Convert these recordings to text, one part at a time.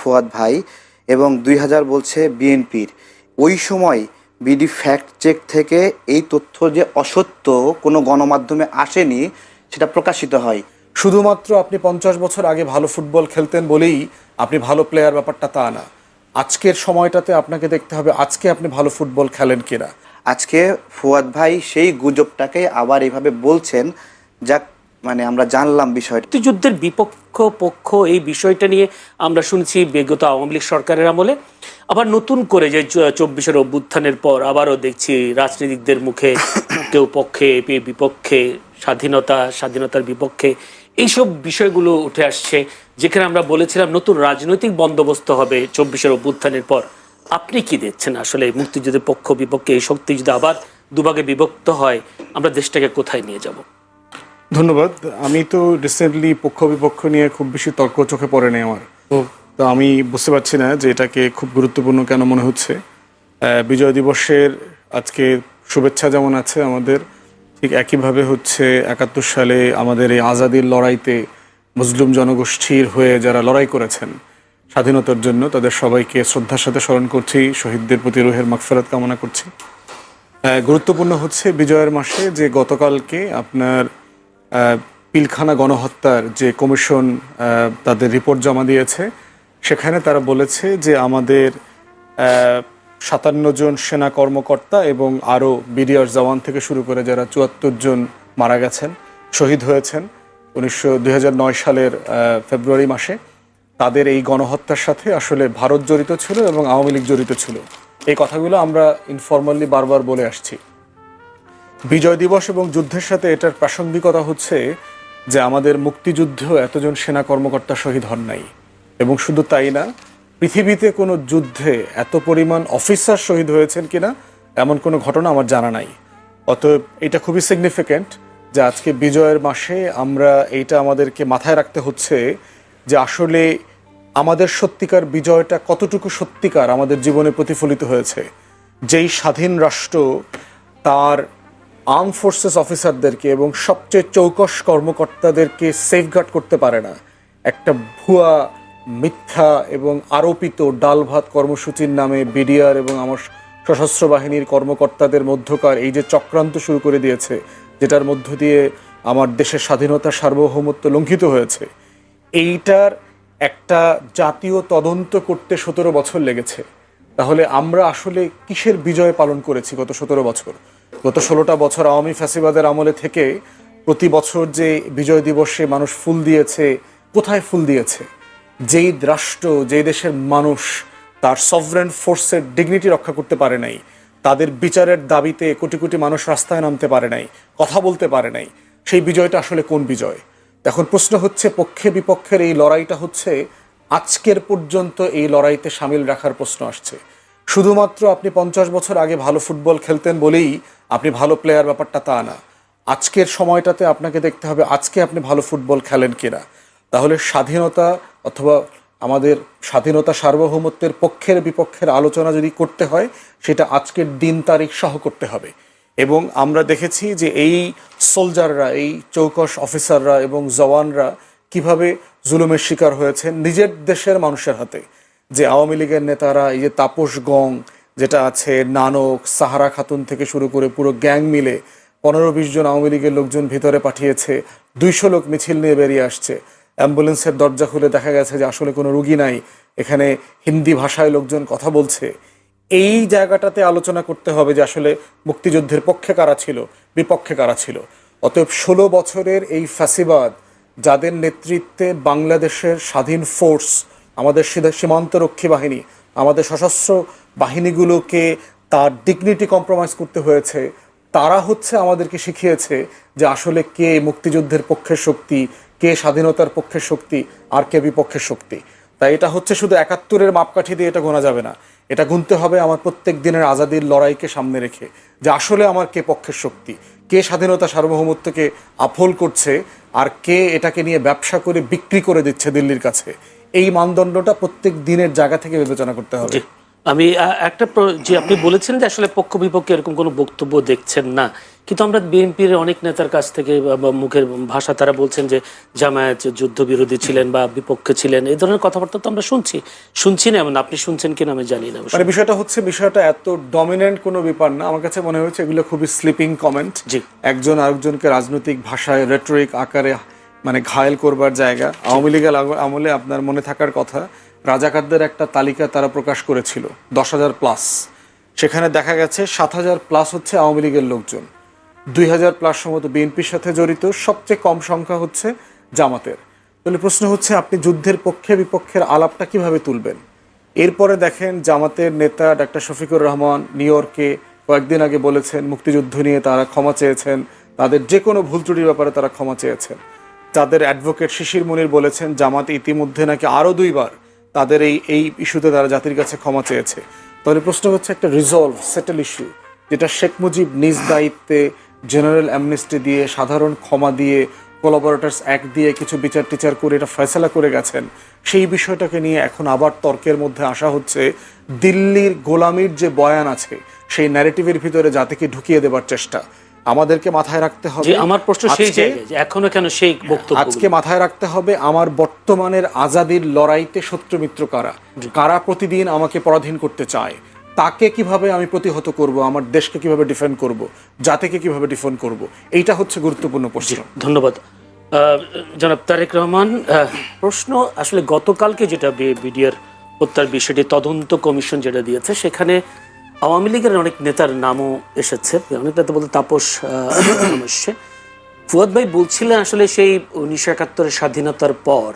ফুয়াদ ভাই এবং দুই হাজার বলছে বিএনপির। ওই সময় বিডি ফ্যাক্ট চেক থেকে এই তথ্য যে অসত্য কোনো গণমাধ্যমে আসেনি সেটা প্রকাশিত হয়। শুধুমাত্র আপনি পঞ্চাশ বছর আগে ভালো ফুটবল খেলতেন বলেই আপনি ভালো প্লেয়ার ব্যাপারটা তা না। আজকের সময়টাতে আপনাকে দেখতে হবে আজকে আপনি ভালো ফুটবল খেলেন কিনা। আজকে ফুয়াদ ভাই সেই গুজবটাকে আবার এইভাবে বলছেন যাক মানে আমরা জানলাম বিষয়টা। মুক্তিযুদ্ধের বিপক্ষ পক্ষ এই বিষয়টা নিয়ে আমরা শুনছি বিগত আওয়ামী লীগ সরকারের আমলে। আবার নতুন করে যে চব্বিশের অভ্যুত্থানের পর আবারও দেখছি রাজনীতিকদের মুখে কেউ পক্ষে বিপক্ষে স্বাধীনতা স্বাধীনতার বিপক্ষে এইসব বিষয়গুলো উঠে আসছে যেখানে আমরা বলেছিলাম নতুন রাজনৈতিক বন্দোবস্ত হবে চব্বিশের অভ্যুত্থানের পর। আপনি কি দেখছেন আসলে মুক্তিযুদ্ধের পক্ষ বিপক্ষে এই শক্তি যদি আবার দুভাগে বিভক্ত হয় আমরা দেশটাকে কোথায় নিয়ে যাব? ধন্যবাদ। আমি তো রিসেন্টলি পক্ষ বিপক্ষ নিয়ে খুব বেশি তর্ক চোখে পড়ে নেই আমার। তো আমি বুঝতে পারছি না যে এটাকে খুব গুরুত্বপূর্ণ কেন মনে হচ্ছে। বিজয় দিবসের আজকে শুভেচ্ছা যেমন আছে আমাদের ঠিক একইভাবে হচ্ছে একাত্তর সালে আমাদের এই আজাদির লড়াইতে মুসলিম জনগোষ্ঠীর হয়ে যারা লড়াই করেছেন স্বাধীনতার জন্য তাদের সবাইকে শ্রদ্ধার সাথে স্মরণ করছি শহীদদের প্রতি রোহের মাগফেরাত কামনা করছি। গুরুত্বপূর্ণ হচ্ছে বিজয়ের মাসে যে গতকালকে আপনার পিলখানা গণহত্যার যে কমিশন তাদের রিপোর্ট জমা দিয়েছে, সেখানে তারা বলেছে যে আমাদের সাতান্ন জন সেনা কর্মকর্তা এবং আরও বিডিআর জওয়ান থেকে শুরু করে যারা চুয়াত্তর জন মারা গেছেন, শহীদ হয়েছেন উনিশশো, দুই সালের ফেব্রুয়ারি মাসে। তাদের এই গণহত্যার সাথে আসলে ভারত জড়িত ছিল এবং আওয়ামী লীগ জড়িত ছিল। এই কথাগুলো আমরা ইনফর্মালি বারবার বলে আসছি। বিজয় দিবস এবং যুদ্ধের সাথে এটার প্রাসঙ্গিকতা হচ্ছে যে আমাদের মুক্তিযুদ্ধেও এতজন সেনা কর্মকর্তা শহীদ হন নাই। এবং শুধু তাই না, পৃথিবীতে কোনো যুদ্ধে এত পরিমাণ অফিসার শহীদ হয়েছেন কিনা, এমন কোনো ঘটনা আমার জানা নাই। অতএব এটা খুবই সিগনিফিক্যান্ট যে আজকে বিজয়ের মাসে আমরা এইটা আমাদেরকে মাথায় রাখতে হচ্ছে যে আসলে আমাদের সত্যিকার বিজয়টা কতটুকু সত্যিকার আমাদের জীবনে প্রতিফলিত হয়েছে। যেই স্বাধীন রাষ্ট্র তার আর্ম ফোর্সেস অফিসারদেরকে এবং সবচেয়ে চৌকস কর্মকর্তাদেরকে সেফগার্ড করতে পারে না। একটা ভুয়া, মিথ্যা এবং আরোপিত ডাল ভাত কর্মসূচির নামে বিডিআর এবং আমার সশস্ত্র বাহিনীর কর্মকর্তাদের মধ্যকার এই যে চক্রান্ত শুরু করে দিয়েছে, যেটার মধ্য দিয়ে আমার দেশের স্বাধীনতা সার্বভৌমত্ব লঙ্ঘিত হয়েছে, এইটার একটা জাতীয় তদন্ত করতে সতেরো বছর লেগেছে। তাহলে আমরা আসলে কিসের বিজয় পালন করেছি গত সতেরো বছর? গত ষোলোটা বছর আওয়ামী ফ্যাসিবাদের আমলে থেকে প্রতি বছর যে বিজয় দিবসে মানুষ ফুল দিয়েছে, কোথায় ফুল দিয়েছে? যেই রাষ্ট্র, যেই দেশের মানুষ তার সভরেন ফোর্সের ডিগনিটি রক্ষা করতে পারে নাই, তাদের বিচারের দাবিতে কোটি কোটি মানুষ রাস্তায় নামতে পারে নাই, কথা বলতে পারে নাই, সেই বিজয়টা আসলে কোন বিজয়? এখন প্রশ্ন হচ্ছে, পক্ষে বিপক্ষের এই লড়াইটা হচ্ছে, আজকের পর্যন্ত এই লড়াইতে সামিল রাখার প্রশ্ন আসছে। শুধুমাত্র আপনি পঞ্চাশ বছর আগে ভালো ফুটবল খেলতেন বলেই আপনি ভালো প্লেয়ার ব্যাপারটা তা না। আজকের সময়টাতে আপনাকে দেখতে হবে আজকে আপনি ভালো ফুটবল খেলেন কিনা। তাহলে স্বাধীনতা অথবা আমাদের স্বাধীনতা সার্বভৌমত্বের পক্ষের বিপক্ষের আলোচনা যদি করতে হয়, সেটা আজকের দিন তারিখ সহ করতে হবে। এবং আমরা দেখেছি যে এই সোলজাররা এই চৌকশ অফিসাররা এবং জওয়ানরা কীভাবে জুলুমের শিকার হয়েছে নিজের দেশের মানুষের হাতে। যে আওয়ামী লীগের নেতারা, এই যে তাপস গং যেটা আছে নানক, সাহারা খাতুন থেকে শুরু করে পুরো গ্যাং মিলে পনেরো বিশ জন আওয়ামী লীগের লোকজন ভিতরে পাঠিয়েছে, দুইশো লোক মিছিল নিয়ে বেরিয়ে আসছে। অ্যাম্বুলেন্সের দরজা খুলে দেখা গেছে যে আসলে কোনো রুগী নাই। এখানে হিন্দি ভাষায় লোকজন কথা বলছে। এই জায়গাটাতে আলোচনা করতে হবে যে আসলে মুক্তিযুদ্ধের পক্ষে কারা ছিল, বিপক্ষে কারা ছিল। অতএব ষোলো বছরের এই ফ্যাসিবাদ, যাদের নেতৃত্বে বাংলাদেশের স্বাধীন ফোর্স, আমাদের সীমা- সীমান্তরক্ষী বাহিনী আমাদের সশস্ত্র বাহিনীগুলোকে তার ডিগনিটি কম্প্রোমাইজ করতে হয়েছে। তারা হচ্ছে আমাদেরকে শিখিয়েছে যে আসলে কে মুক্তিযুদ্ধের পক্ষের শক্তি, কে স্বাধীনতার পক্ষের শক্তি আর কে বিপক্ষের শক্তি। তাই এটা হচ্ছে শুধু একাত্তরের মাপকাঠি দিয়ে এটা গোনা যাবে না। এটা গুনতে হবে আমার প্রত্যেক দিনের আজাদির লড়াইকে সামনে রেখে যে আসলে আমার কে পক্ষের শক্তি, কে স্বাধীনতা সার্বভৌমত্বকে আফল করছে আর কে এটাকে নিয়ে ব্যবসা করে বিক্রি করে দিচ্ছে দিল্লির কাছে। এই মানদণ্ডটা প্রত্যেক দিনের জায়গা থেকে বিবেচনা করতে হবে। আমি একটা যে আপনি বলেছেন যে আসলে পক্ষ বিপক্ষে এরকম কোনো বক্তব্য দেখছেন না। কিন্তু আমরা বিএনপির অনেক নেতার কাছ থেকে মুখের ভাষা তারা বলছেন যে জামায়াত যুদ্ধবিরোধী ছিলেন বা বিপক্ষে ছিলেন। এই ধরনের কথাবার্তা তো আমরা শুনছি। শুনছি না এমন আপনি শুনছেন কিনা আমি জানি না। মানে বিষয়টা হচ্ছে বিষয়টা এত ডমিনেন্ট কোনো ব্যাপার না। আমার কাছে মনে হয়েছে এগুলো খুবই স্লিপিং কমেন্ট জি। একজন আরেকজনকে রাজনৈতিক ভাষায় রেটরিক আকারে মানে ঘায়েল করবার জায়গা। আওয়ামী লীগের আমলে আপনার মনে থাকার কথা, রাজাকারদের একটা তালিকা তারা প্রকাশ করেছিল, দশ হাজার প্লাস সেখানে দেখা গেছে সাত হাজার প্লাস হচ্ছে আওয়ামী লীগের লোকজন। দুই হাজার প্লাস সম্ভবত বিএনপির সাথে জড়িত, সবচেয়ে কম সংখ্যা হচ্ছে জামাতের। তাহলে প্রশ্ন হচ্ছে, আপনি যুদ্ধের পক্ষে বিপক্ষের আলাপটা কীভাবে তুলবেন? এরপরে দেখেন জামাতের নেতা ডাক্তার শফিকুর রহমান নিউ ইয়র্কে কয়েকদিন আগে বলেছেন, মুক্তিযুদ্ধ নিয়ে তারা ক্ষমা চেয়েছেন, তাদের যে কোনো ভুল ত্রুটির ব্যাপারে তারা ক্ষমা চেয়েছেন। তাদের অ্যাডভোকেট শিশির মুনির বলেছেন, জামাত ইতিমধ্যে নাকি আরও দুইবার তাদের এই এই ইস্যুতে তারা জাতির কাছে ক্ষমা চেয়েছে। তাহলে প্রশ্ন হচ্ছে একটা রিজলভ সেটেল ইস্যু যেটা শেখ মুজিব নিজ দায়িত্বে জেনারেল অ্যামনেস্টি দিয়ে, সাধারণ ক্ষমা দিয়ে কোলাবোরেটার্স অ্যাক্ট দিয়ে কিছু বিচার টিচার করে, এটা ফয়সলা করে গেছেন। সেই বিষয়টাকে নিয়ে এখন আবার তর্কের মধ্যে আসা হচ্ছে। দিল্লির গোলামির যে বয়ান আছে, সেই ন্যারেটিভের ভিতরে জাতিকে ঢুকিয়ে দেবার চেষ্টা। আমাদেরকে মাথায় রাখতে হবে আমার প্রশ্ন সেই যে এখনও কেন সেই বক্তব্য আজকে মাথায় রাখতে হবে আমার বর্তমানের আজাদির লড়াইতে শত্রু মিত্র কারা? কারা প্রতিদিন আমাকে পরাধীন করতে চায়? তাকে কীভাবে আমি প্রতিহত করব? আমার দেশকে কীভাবে ডিফেন্ড করব? জাতিকে কীভাবে ডিফেন্ড করব? এইটা হচ্ছে গুরুত্বপূর্ণ প্রশ্ন। ধন্যবাদ। জনাব তারেক রহমান প্রশ্ন আসলে গতকালকে যেটা বিডিআর হত্যার বিষয়টি তদন্ত কমিশন যেটা দিয়েছে সেখানে আওয়ামী লীগের অনেক নেতার নামও এসেছে। অনেক নেতা বলতে তাপস এসছে ফুয়াদ ভাই বলছিলেন আসলে সেই উনিশশো একাত্তরের স্বাধীনতার পর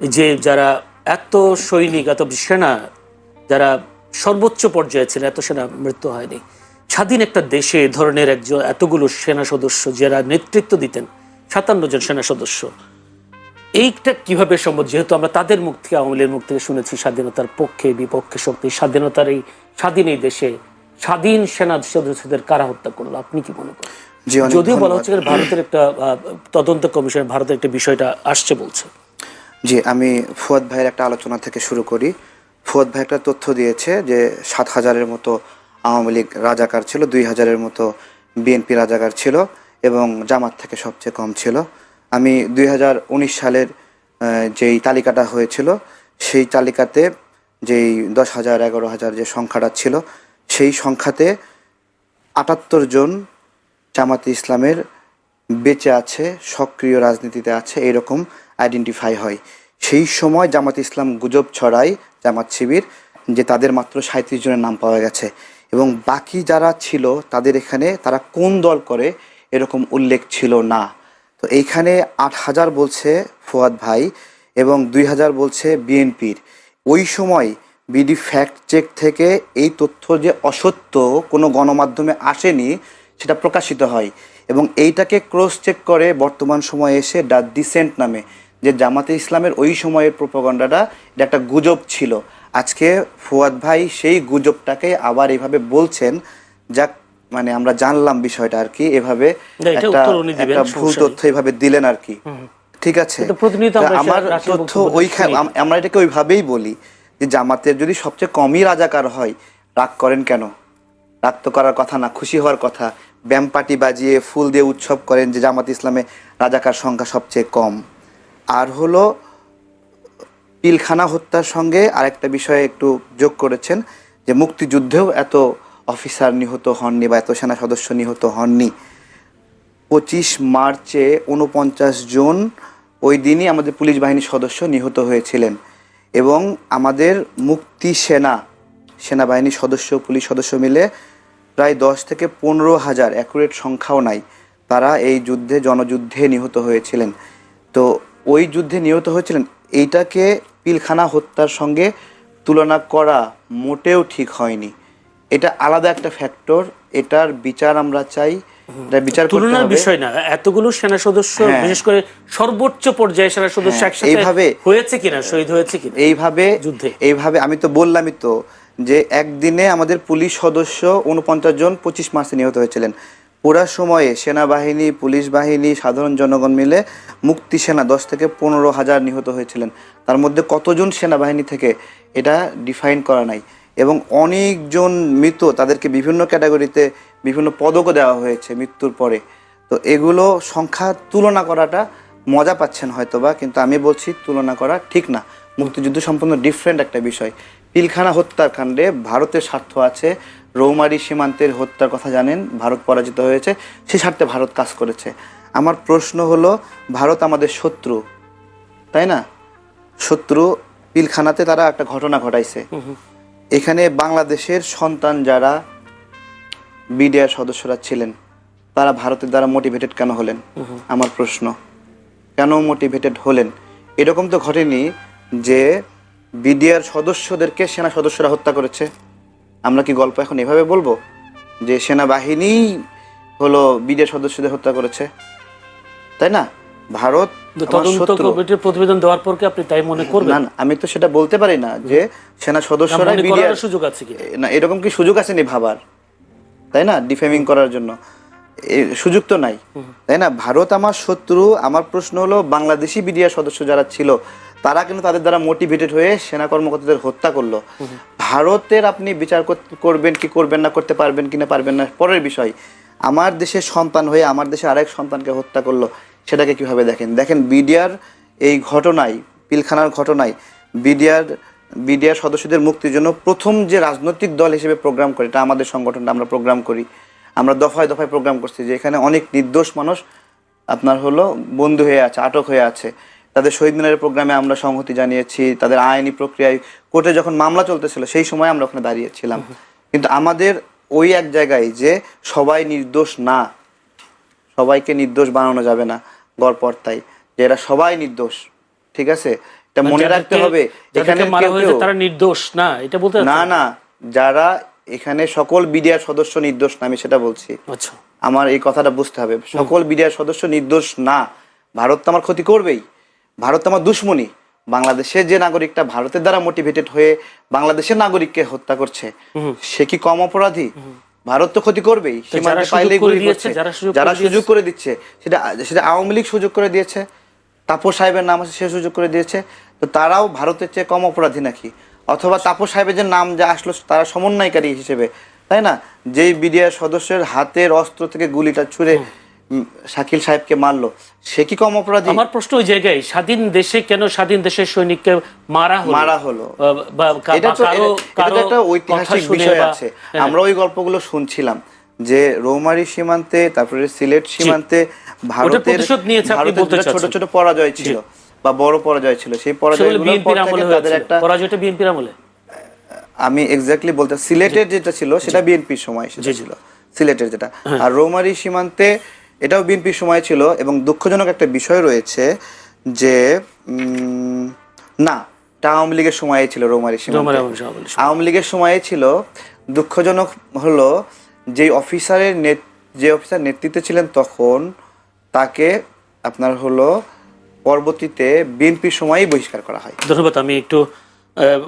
যে যারা এত সৈনিক, এত সেনা, যারা সর্বোচ্চ পর্যায়ে ছিল এত সেনা মৃত্যু হয়নি। স্বাধীন একটা দেশে এ ধরনের একজন এতগুলো সেনা সদস্য যারা নেতৃত্ব দিতেন, সাতান্ন জন সেনা সদস্য। এইটা কীভাবে সম্ভব? যেহেতু আমরা তাদের মুখ থেকে আওয়ামী লীগের মুখ থেকে শুনেছি স্বাধীনতার পক্ষে বিপক্ষে শক্তি স্বাধীনতার এই স্বাধীন এই দেশে স্বাধীন সেনা সদস্যদের কারা হত্যা করল? আপনি কি মনে করেন? যদিও বলা হচ্ছে ভারতের একটা তদন্ত কমিশন ভারতের একটা বিষয়টা আসছে বলছে। জি আমি ফুয়াদ ভাইয়ের একটা আলোচনা থেকে শুরু করি। ফুয়াদ ভাই একটা তথ্য দিয়েছে যে সাত হাজারের মতো আওয়ামী লীগ রাজাকার ছিল দুই হাজারের মতো বিএনপি রাজাকার ছিল এবং জামাত থেকে সবচেয়ে কম ছিল। আমি দুই হাজার উনিশ সালের যেই তালিকাটা হয়েছিল, সেই তালিকাতে যেই দশ হাজার, এগারো হাজার যে সংখ্যাটা ছিল, সেই সংখ্যাতে আটাত্তর জন জামাতে ইসলামের বেঁচে আছে, সক্রিয় রাজনীতিতে আছে, এরকম আইডেন্টিফাই হয়। সেই সময় জামাত ইসলাম গুজব ছড়ায়, জামাত শিবির, যে তাদের মাত্র সাঁত্রিশ জনের নাম পাওয়া গেছে। এবং বাকি যারা ছিল, তাদের এখানে তারা কোন দল করে, এরকম উল্লেখ ছিল না। তো এইখানে আট হাজার বলছে ফুয়াদ ভাই এবং দুই হাজার বলছে বিএনপির। ওই সময় বিডি ফ্যাক্ট চেক থেকে এই তথ্য যে অসত্য কোনো গণমাধ্যমে আসেনি, সেটা প্রকাশিত হয় এবং এইটাকে ক্রস চেক করে বর্তমান সময়ে এসে দ্য ডিসেন্ট নামে যে জামাতে ইসলামের ওই সময়ের প্রোপাগন্ডাটা, এটা একটা গুজব ছিল। আজকে ফুয়াদ ভাই সেই গুজবটাকে আবার এইভাবে বলছেন, যাক মানে আমরা জানলাম বিষয়টা আর কি এভাবে একটা ভুল তথ্য এইভাবে দিলেন আর কি। ঠিক আছে? আমরা তথ্য ওইখানে আমরা এটাকে ওইভাবেই বলি যে জামাতের যদি সবচেয়ে কমই রাজাকার হয় রাগ করেন কেন? রাগ তো করার কথা না খুশি হওয়ার কথা। ব্যাম পার্টি বাজিয়ে ফুল দিয়ে উৎসব করেন যে জামাত ইসলামে রাজাকার সংখ্যা সবচেয়ে কম। আর হলো পিলখানা হত্যার সঙ্গে আরেকটা বিষয়ে একটু যোগ করেছেন যে মুক্তিযুদ্ধেও এত অফিসার নিহত হননি বা এত সেনা সদস্য নিহত হননি। পঁচিশ মার্চে উনপঞ্চাশ জন ওই দিনই আমাদের পুলিশ বাহিনীর সদস্য নিহত হয়েছিলেন এবং আমাদের মুক্তি সেনা, সেনাবাহিনীর সদস্য, পুলিশ সদস্য মিলে প্রায় দশ থেকে পনেরো হাজার অ্যাকুরেট সংখ্যাও নাই। তারা এই যুদ্ধে, জনযুদ্ধে নিহত হয়েছিলেন। তো ওই যুদ্ধে নিহত হয়েছিলেন, এইটাকে পিলখানা হত্যার সঙ্গে তুলনা করা মোটেও ঠিক হয়নি। এটা আলাদা একটা ফ্যাক্টর এটার বিচার আমরা চাই বিচার তুলনার বিষয় না এতগুলো সেনা সদস্য হ্যাঁ। বিশেষ করে সর্বোচ্চ পর্যায়ে সেনা সদস্য হ্যাঁ, একসাথে এইভাবে- হয়েছে কিনা শহীদ হয়েছে কিনা? এইভাবে যুদ্ধে। এইভাবে আমি তো বললামই তো যে একদিনে আমাদের পুলিশ সদস্য উনপঞ্চাশ জন পঁচিশ মাসে নিহত হয়েছিলেন। পুরা সময়ে সেনাবাহিনী পুলিশ বাহিনী সাধারণ জনগণ মিলে মুক্তি সেনা দশ থেকে পনেরো হাজার নিহত হয়েছিলেন। তার মধ্যে কতজন সেনাবাহিনী থেকে এটা ডিফাইন করা নাই। এবং অনেকজন মৃত তাদেরকে বিভিন্ন ক্যাটাগরিতে বিভিন্ন পদকও দেওয়া হয়েছে মৃত্যুর পরে। তো এগুলো সংখ্যা তুলনা করাটা মজা পাচ্ছেন হয়তোবা, কিন্তু আমি বলছি তুলনা করা ঠিক না। মুক্তিযুদ্ধ সম্পূর্ণ ডিফারেন্ট একটা বিষয়। পিলখানা হত্যাকাণ্ডে ভারতের স্বার্থ আছে, রৌমারি সীমান্তের হত্যার কথা জানেন, ভারত পরাজিত হয়েছে, সে স্বার্থে ভারত কাজ করেছে। আমার প্রশ্ন হলো, ভারত আমাদের শত্রু, তাই না? শত্রু, পিলখানাতে তারা একটা ঘটনা ঘটাইছে। এখানে বাংলাদেশের সন্তান যারা বিডিআর সদস্যরা ছিলেন তারা ভারতের দ্বারা মোটিভেটেড কেন হলেন? আমার প্রশ্ন। কেন মোটিভেটেড হলেন? এরকম তো ঘটেনি যে বিডিআর সদস্যদেরকে সেনা সদস্যরা হত্যা করেছে। আমরা কি গল্প এখন এভাবে বলব? যে সেনাবাহিনী হলো বিডিআর সদস্যদের হত্যা করেছে। তাই না? ভারত তদন্ত কমিটির প্রতিবেদন দেওয়ার পর কি আপনি তাই মনে করবেন? না না, আমি তো সেটা বলতে পারি না যে সেনা সদস্যরা সুযোগ আছে কি? না এরকম কি সুযোগ আছে নি ভাবার? তাই না? ডিফেমিং করার জন্য। সুযোগ তো নাই। তাই না? ভারত আমার শত্রু। আমার প্রশ্ন হলো বাংলাদেশি বিডিআর সদস্য যারা ছিল তারা কিন্তু তাদের দ্বারা মোটিভেটেড হয়ে সেনা কর্মকর্তাদের হত্যা করল? ভারতের আপনি বিচার করবেন কি করবেন না করতে পারবেন কি না পারবেন না? পরের বিষয় আমার দেশের সন্তান হয়ে আমার দেশে আরেক সন্তানকে হত্যা করল সেটাকে কীভাবে দেখেন? দেখেন বিডিআর এই ঘটনায় পিলখানার ঘটনায় বিডিআর বিডিআর সদস্যদের মুক্তির জন্য প্রথম যে রাজনৈতিক দল হিসেবে প্রোগ্রাম করে এটা আমাদের সংগঠনটা আমরা প্রোগ্রাম করি। আমরা দফায় দফায় প্রোগ্রাম করছি যে এখানে অনেক নির্দোষ মানুষ আপনার হলো বন্ধু হয়ে আছে আটক হয়ে আছে। তাদের শহীদ মিনারের প্রোগ্রামে আমরা সংহতি জানিয়েছি তাদের আইনি প্রক্রিয়ায় কোর্টে যখন মামলা চলতেছিল সেই সময় আমরা ওখানে দাঁড়িয়েছিলাম। কিন্তু আমাদের ওই এক জায়গায় যে সবাই নির্দোষ না সবাইকে নির্দোষ বানানো যাবে না গড়পড়তাই যে এরা সবাই নির্দোষ ঠিক আছে? এটা মনে রাখতে হবে এখানে তারা নির্দোষ না এটা বলতে না না। যারা এখানে সকল বিডিআর সদস্য নির্দোষ না আমি সেটা বলছি। আচ্ছা। আমার এই কথাটা বুঝতে হবে সকল বিডিআর সদস্য নির্দোষ না ভারত তো আমার ক্ষতি করবেই। ভারত তো আমার দুশ্মনী বাংলাদেশের যে নাগরিকটা ভারতের দ্বারা মোটিভেটেড হয়ে বাংলাদেশের নাগরিককে হত্যা করছে সে কি কম অপরাধী? ভারত তো ক্ষতি করবেই। সীমান্তে সুযোগ গুলি করছে। যারা সুযোগ করে দিচ্ছে সেটা সেটা আওয়ামী লীগ সুযোগ করে দিয়েছে তাপস সাহেবের নাম আছে সে সুযোগ করে দিয়েছে। তো তারাও ভারতের চেয়ে কম অপরাধী নাকি? অথবা তাপস সাহেবের যে নাম যা আসলো তারা সমন্বয়কারী হিসেবে তাই না? যেই বিডিআর সদস্যের হাতের অস্ত্র থেকে গুলিটা ছুঁড়ে শাকিল সাহেবকে মারলো সে কি কম অপরাধী আমার প্রশ্ন ওই জায়গায় স্বাধীন দেশে কেন স্বাধীন দেশের সৈনিককে মারা হলো? মারা হলো। এটা তো একটা ঐতিহাসিক বিষয় আছে। হ্যাঁ। আমরা ওই গল্পগুলো শুনছিলাম যে রৌমারি সীমান্তে তারপরে সিলেট সীমান্তে ভারতের ভারতের ছোট ছোট পরাজয় ছিল বা বড় পরাজয় ছিল। সেই সেগুলো পরাজয়গুলোর পর বিএনপির আমলে তাদের একটা পরাজয়টা বিএনপির আমলে? আমি এক্স্যাক্টলি বলতে সিলেটের যেটা ছিল সেটা বিএনপির সময় সেটা ছিল সিলেটের যেটা। হ্যাঁ। আর রৌমারি সীমান্তে এটাও বিএনপির সময় ছিল এবং দুঃখজনক একটা বিষয় রয়েছে যে না এটা আওয়ামী লীগের সময়ে ছিল রোমারি আওয়ামী লীগের সময়ে ছিল। দুঃখজনক হলো যে অফিসারের নেত- যে অফিসার নেতৃত্বে ছিলেন তখন তাকে আপনার হলো পরবর্তীতে বিএনপির সময়ই বহিষ্কার করা হয়। ধন্যবাদ আমি একটু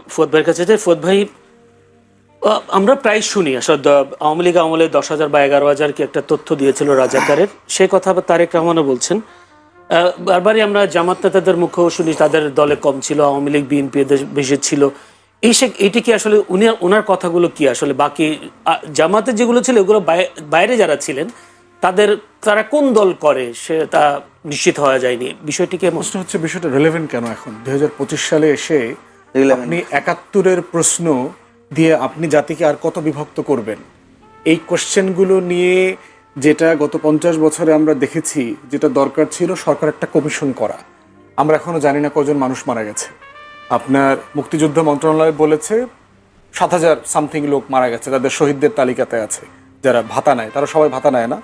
ফুয়াদ ভাইয়ের কাছে যাই। ফুয়াদ ভাই আমরা প্রায় শুনি আসলে আওয়ামী লীগ আমলে দশ হাজার বা এগারো হাজার কি একটা তথ্য দিয়েছিল রাজাকারের। সে কথা আবার তারেক রহমানও বলছেন। বারবারই আমরা জামাত নেতাদের মুখেও শুনি তাদের দলে কম ছিল আওয়ামী লীগ বিএনপি বেশি ছিল। এই সে এটি কি আসলে উনি ওনার কথাগুলো কি আসলে বাকি জামাতের যেগুলো ছিল ওগুলো বাইরে যারা ছিলেন তাদের তারা কোন দল করে সে তা নিশ্চিত হওয়া যায়নি। বিষয়টিকে প্রশ্ন হচ্ছে বিষয়টা রেলেভেন্ট কেন এখন? দুই হাজার পঁচিশ সালে এসে। আপনি একাত্তরের প্রশ্ন দিয়ে আপনি জাতিকে আর কত বিভক্ত করবেন? এই কোশ্চেনগুলো নিয়ে যেটা গত পঞ্চাশ বছরে আমরা দেখেছি, যেটা দরকার ছিল সরকার একটা কমিশন করা। আমরা এখনও জানি না কজন মানুষ মারা গেছে। আপনার মুক্তিযুদ্ধ মন্ত্রণালয় বলেছে, সাত হাজার সামথিং লোক মারা গেছে, তাদের শহীদদের তালিকাতে আছে। যারা ভাতা নেয়, তারা সবাই ভাতা নেয় না।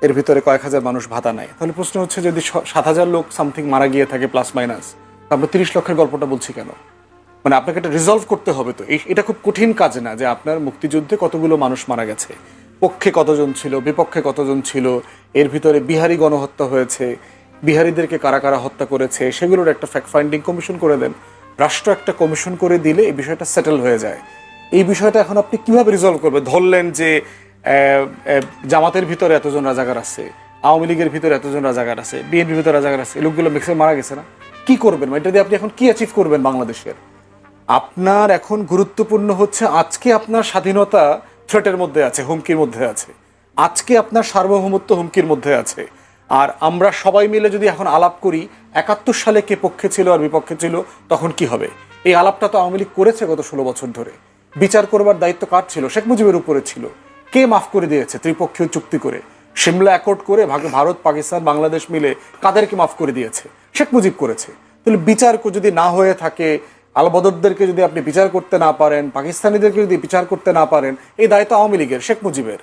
এর ভিতরে কয়েক হাজার মানুষ ভাতা নেয়। তাহলে প্রশ্ন হচ্ছে, যদি সাত হাজার লোক সামথিং মারা গিয়ে থাকে, প্লাস মাইনাস আমরা তিরিশ লক্ষের গল্পটা বলছি কেন? মানে আপনাকে এটা রিজলভ করতে হবে তো। এটা খুব কঠিন কাজ না যে আপনার মুক্তিযুদ্ধে কতগুলো মানুষ মারা গেছে। পক্ষে কতজন ছিল, বিপক্ষে কতজন ছিল, এর ভিতরে বিহারি গণহত্যা হয়েছে, বিহারিদেরকে কারা কারা হত্যা করেছে, সেগুলোর একটা ফ্যাক্ট ফাইন্ডিং কমিশন করে দেন। রাষ্ট্র একটা কমিশন করে দিলে এই বিষয়টা সেটেল হয়ে যায়। এই বিষয়টা এখন আপনি কীভাবে রিজলভ করবেন? ধরলেন যে জামাতের ভিতরে এতজন রাজাকার আছে, আওয়ামী লীগের ভিতরে এতজন রাজাকার আছে, বিএনপির ভিতরে রাজাকার আছে লোকগুলো ম্যাক্সিমাম মারা গেছে না? কি করবেন? এটা দিয়ে আপনি এখন কি অ্যাচিভ করবেন বাংলাদেশের? আপনার এখন গুরুত্বপূর্ণ হচ্ছে আজকে আপনার স্বাধীনতা থ্রেটের মধ্যে আছে, হুমকির মধ্যে আছে। আজকে আপনার সার্বভৌমত্ব হুমকির মধ্যে আছে। আর আমরা সবাই মিলে যদি এখন আলাপ করি, একাত্তর সালে কে পক্ষে ছিল আর বিপক্ষে ছিল, তখন কি হবে? এই আলাপটা তো আওয়ামী লীগ করেছে গত ষোলো বছর ধরে। বিচার করবার দায়িত্ব কার ছিল? শেখ মুজিবের উপরে ছিল। কে মাফ করে দিয়েছে ত্রিপক্ষীয় চুক্তি করে? সিমলা অ্যাকর্ড করে ভারত, পাকিস্তান, বাংলাদেশ মিলে কাদেরকে মাফ করে দিয়েছে? শেখ মুজিব করেছে। তাহলে বিচার যদি না হয়ে থাকে আলবদরদেরকে যদি আপনি বিচার করতে না পারেন, পাকিস্তানিদেরকে যদি বিচার করতে না পারেন, এই দায়িত্ব আওয়ামী লীগের, শেখ মুজিবের।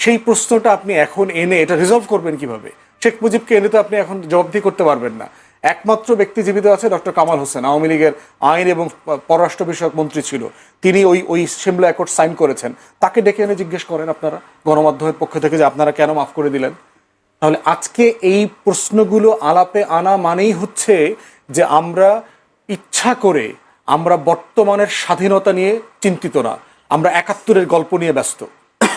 সেই প্রশ্নটা আপনি এখন এনে এটা রিজলভ করবেন কীভাবে? শেখ মুজিবকে এনে তো আপনি এখন জবাবদি করতে পারবেন না। একমাত্র ব্যক্তি জীবিত আছে ডক্টর কামাল হোসেন, আওয়ামী লীগের আইন এবং পররাষ্ট্র বিষয়ক মন্ত্রী ছিল। তিনি ওই ওই সিমলা অ্যাকর্ড সাইন করেছেন। তাকে ডেকে এনে জিজ্ঞেস করেন আপনারা গণমাধ্যমের পক্ষ থেকে যে আপনারা কেন মাফ করে দিলেন? তাহলে আজকে এই প্রশ্নগুলো আলাপে আনা মানেই হচ্ছে যে আমরা ইচ্ছা করে আমরা বর্তমানের স্বাধীনতা নিয়ে চিন্তিত না। আমরা একাত্তরের গল্প নিয়ে ব্যস্ত।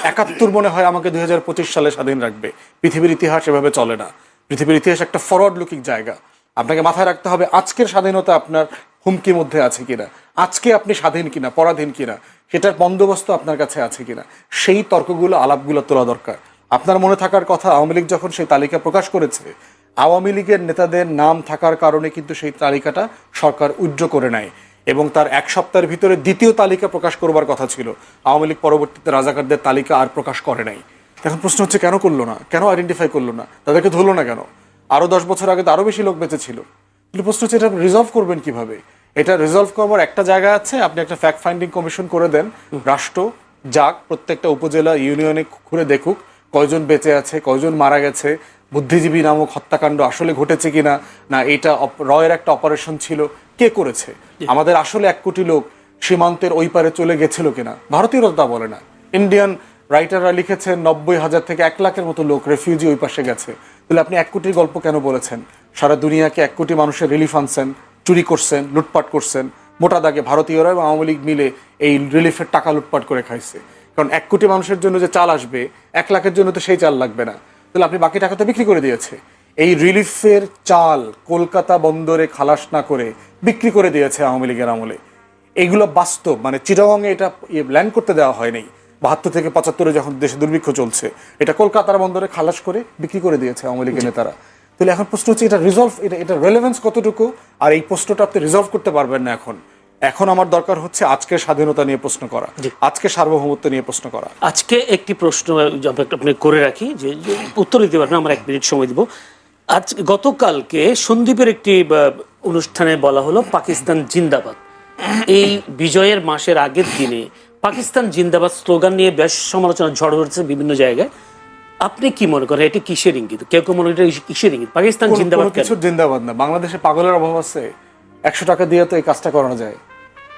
একাত্তর মনে হয় আমাকে দু হাজার পঁচিশ সালে স্বাধীন রাখবে। পৃথিবীর ইতিহাস এভাবে চলে না। পৃথিবীর ইতিহাস একটা ফরওয়ার্ড লুকিং জায়গা। আপনাকে মাথায় রাখতে হবে, আজকের স্বাধীনতা আপনার হুমকির মধ্যে আছে কিনা? আজকে আপনি স্বাধীন কিনা, পরাধীন কিনা? সেটার বন্দোবস্ত আপনার কাছে আছে কিনা? সেই তর্কগুলো, আলাপগুলো তোলা দরকার। আপনার মনে থাকার কথা আওয়ামী লীগ যখন সেই তালিকা প্রকাশ করেছে, আওয়ামী লীগের নেতাদের নাম থাকার কারণে কিন্তু সেই তালিকাটা সরকার উজ্জ্ব করে নেয় এবং তার এক সপ্তাহের ভিতরে দ্বিতীয় তালিকা প্রকাশ করবার কথা ছিল। আওয়ামী লীগ পরবর্তীতে রাজাকারদের তালিকা আর প্রকাশ করে নাই। এখন প্রশ্ন হচ্ছে, কেন করল না? কেন আইডেন্টিফাই করল না? তাদেরকে ধরলো না কেন? আরও দশ বছর আগে তো আরও বেশি লোক বেঁচে ছিল। কিন্তু প্রশ্ন হচ্ছে, এটা রিজলভ করবেন কীভাবে? এটা রিজলভ করবার একটা জায়গা আছে, আপনি একটা ফ্যাক্ট ফাইন্ডিং কমিশন করে দেন। রাষ্ট্র যাক, প্রত্যেকটা উপজেলা ইউনিয়নে ঘুরে দেখুক, কয়জন বেঁচে আছে, কয়জন মারা গেছে বুদ্ধিজীবী নামক হত্যাকাণ্ড আসলে ঘটেছে কিনা না এটা রয়ের একটা অপারেশন ছিল কে করেছে? আমাদের আসলে এক কোটি লোক সীমান্তের ওই পারে চলে গেছিল কিনা? ভারতীয়রা তা বলে না। ইন্ডিয়ান রাইটাররা লিখেছেন নব্বই হাজার থেকে এক লাখের মতো লোক রেফিউজি ওই পাশে গেছে। তাহলে আপনি এক কোটির গল্প কেন বলেছেন? সারা দুনিয়াকে এক কোটি মানুষের রিলিফ আনছেন চুরি করছেন লুটপাট করছেন। মোটা দাগে ভারতীয়রা এবং আওয়ামী লীগ মিলে এই রিলিফের টাকা লুটপাট করে খাইছে। কারণ এক কোটি মানুষের জন্য যে চাল আসবে এক লাখের জন্য তো সেই চাল লাগবে না। তাহলে আপনি বাকি টাকা তো বিক্রি করে দিয়েছে। এই রিলিফের চাল কলকাতা বন্দরে খালাস না করে বিক্রি করে দিয়েছে আওয়ামী লীগের আমলে। এইগুলো বাস্তব মানে চিটাগংয়ে এটা ল্যান্ড করতে দেওয়া হয়নি। বাহাত্তর থেকে পঁচাত্তরে যখন দেশে দুর্ভিক্ষ চলছে এটা কলকাতার বন্দরে খালাস করে বিক্রি করে দিয়েছে আওয়ামী লীগের নেতারা। তাহলে এখন প্রশ্ন হচ্ছে এটা রিজলভ এটা এটা রেলেভেন্স কতটুকু? আর এই প্রশ্নটা আপনি রিজলভ করতে পারবেন না এখন। এখন আমার দরকার হচ্ছে আজকে স্বাধীনতা নিয়ে প্রশ্ন করা। আজকে সার্বভৌমত্ব নিয়ে প্রশ্ন করা। আজকে একটি প্রশ্ন আপনি করে রাখি যে উত্তর দিতে পারবেন আমরা এক মিনিট সময় দিব। আজ গতকালকে সন্দীপের একটি অনুষ্ঠানে বলা হলো পাকিস্তান জিন্দাবাদ। এই বিজয়ের মাসের আগের দিনে পাকিস্তান জিন্দাবাদ স্লোগান নিয়ে বেশ সমালোচনা ঝড় হচ্ছে বিভিন্ন জায়গায়। আপনি কি মনে করেন এটি কিসের ইঙ্গিত? কেউ কেউ মনে করেন এটা কিসের ইঙ্গিত? পাকিস্তান জিন্দাবাদ কিছু জিন্দাবাদ না। বাংলাদেশে পাগলের অভাব আছে। একশো টাকা দিয়ে তো এই কাজটা করানো যায়।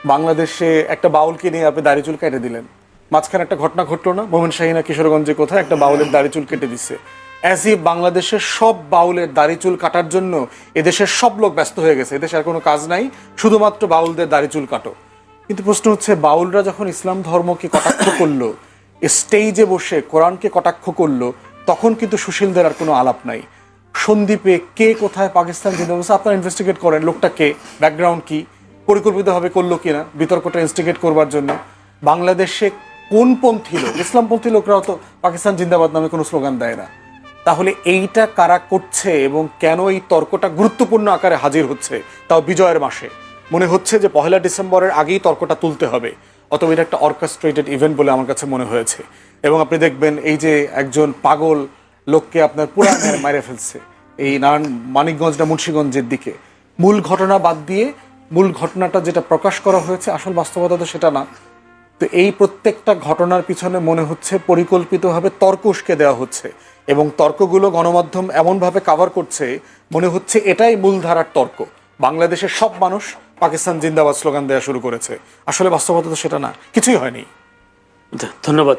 বাংলাদেশে একটা বাউলকে নিয়ে আপনি দাড়ি চুল কেটে দিলেন। মাঝখানে একটা ঘটনা ঘটলো না? মোমিন শাহিনা কিশোরগঞ্জে কোথায় একটা বাউলের দাড়ি চুল কেটে দিচ্ছে অ্যাজ ই বাংলাদেশের সব বাউলের দাড়ি চুল কাটার জন্য এদেশের সব লোক ব্যস্ত হয়ে গেছে। এদেশে আর কোনো কাজ নাই, শুধুমাত্র বাউলদের দাড়ি চুল কাটো। কিন্তু প্রশ্ন হচ্ছে, বাউলরা যখন ইসলাম ধর্মকে কটাক্ষ করল স্টেজে বসে কোরআনকে কটাক্ষ করল, তখন কিন্তু সুশীলদের আর কোনো আলাপ নাই। সন্দীপে কে কোথায়? পাকিস্তান জিন্দাবাদ, আপনারা ইনভেস্টিগেট করেন, লোকটা কে? ব্যাকগ্রাউন্ড কি? পরিকল্পিতভাবে করল কিনা, বিতর্কটা ইনস্টিগেট করবার জন্য। বাংলাদেশে কোন পন্থী লোক ইসলামপন্থী লোকরাও তো পাকিস্তান জিন্দাবাদ নামে কোনো স্লোগান দেয় না। তাহলে এইটা কারা করছে এবং কেন এই তর্কটা গুরুত্বপূর্ণ আকারে হাজির হচ্ছে, তাও বিজয়ের মাসে। মনে হচ্ছে যে পহেলা ডিসেম্বরের আগেই তর্কটা তুলতে হবে, অথবা এটা একটা অর্কেস্ট্রেটেড ইভেন্ট বলে আমার কাছে মনে হয়েছে। এবং আপনি দেখবেন এই যে একজন পাগল লোককে আপনার পুরা মেরে- ফেলছে, এই নারায়ণ মানিকগঞ্জ না মুন্সীগঞ্জের দিকে। মূল ঘটনা বাদ দিয়ে মূল ঘটনাটা যেটা প্রকাশ করা হয়েছে, আসল বাস্তবতা তো সেটা না। তো এই প্রত্যেকটা ঘটনার পিছনে মনে হচ্ছে পরিকল্পিতভাবে তর্ক উস্কে দেওয়া হচ্ছে এবং তর্কগুলো গণমাধ্যম এমনভাবে কাভার করছে, মনে হচ্ছে এটাই মূলধারার তর্ক। বাংলাদেশের সব মানুষ পাকিস্তান জিন্দাবাদ স্লোগান দেওয়া শুরু করেছে। আসলে বাস্তবতা তো সেটা না, কিছুই হয়নি। ধন্যবাদ।